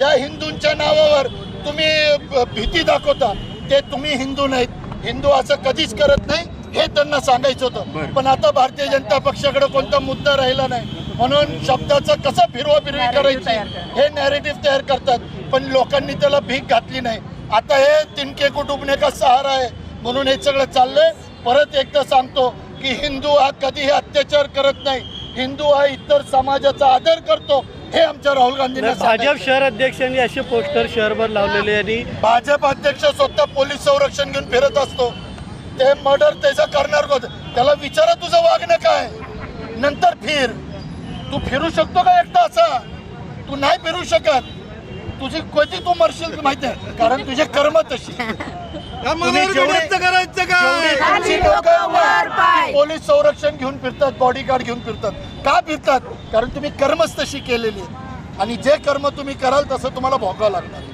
ज्या हिंदूंच्या नावावर तुम्ही भीती दाखवता ते तुम्ही हिंदू नाहीत. हिंदू असं कधीच करत नाही हे त्यांना सांगायचं होतं. पण आता भारतीय जनता पक्षाकडे कोणता मुद्दा राहिला नाही. म्हणून शब्दाचं कसं फिरवा फिरवी करायची? हे नॅरेटिव्ह तयार करतात. पण लोकांनी त्याला भीक घातली नाही. आता हे तिनके कुटुंबने का सहारा आहे? म्हणून हे सगळं चाललंय. परत एकदा सांगतो की हिंदू हा कधीही अत्याचार करत नाही. हिंदू हा इतर समाजाचा आदर करतो हे आमच्या राहुल गांधींना भाजप. शहर अध्यक्षांनी असे पोस्टर शहरभर लावलेले आणि भाजप अध्यक्ष स्वतः पोलीस संरक्षण घेऊन फिरत असतो. ते मर्डर त्याचं करणार कोण? त्याला विचारा तुझं वागणं काय? नंतर फिर. तू फिरू शकतो का एकटा असा? तू नाही फिरू शकत. तुझी कधी तू मरशील माहिती आहे कारण तुझे कर्म तशी तुम्ही जेवढे- पोलीस संरक्षण घेऊन फिरतात बॉडीगार्ड घेऊन फिरतात. का फिरतात? कारण तुम्ही कर्मच तशी केलेली आहे आणि जे कर्म तुम्ही कराल तसं तुम्हाला भोगावं लागणार.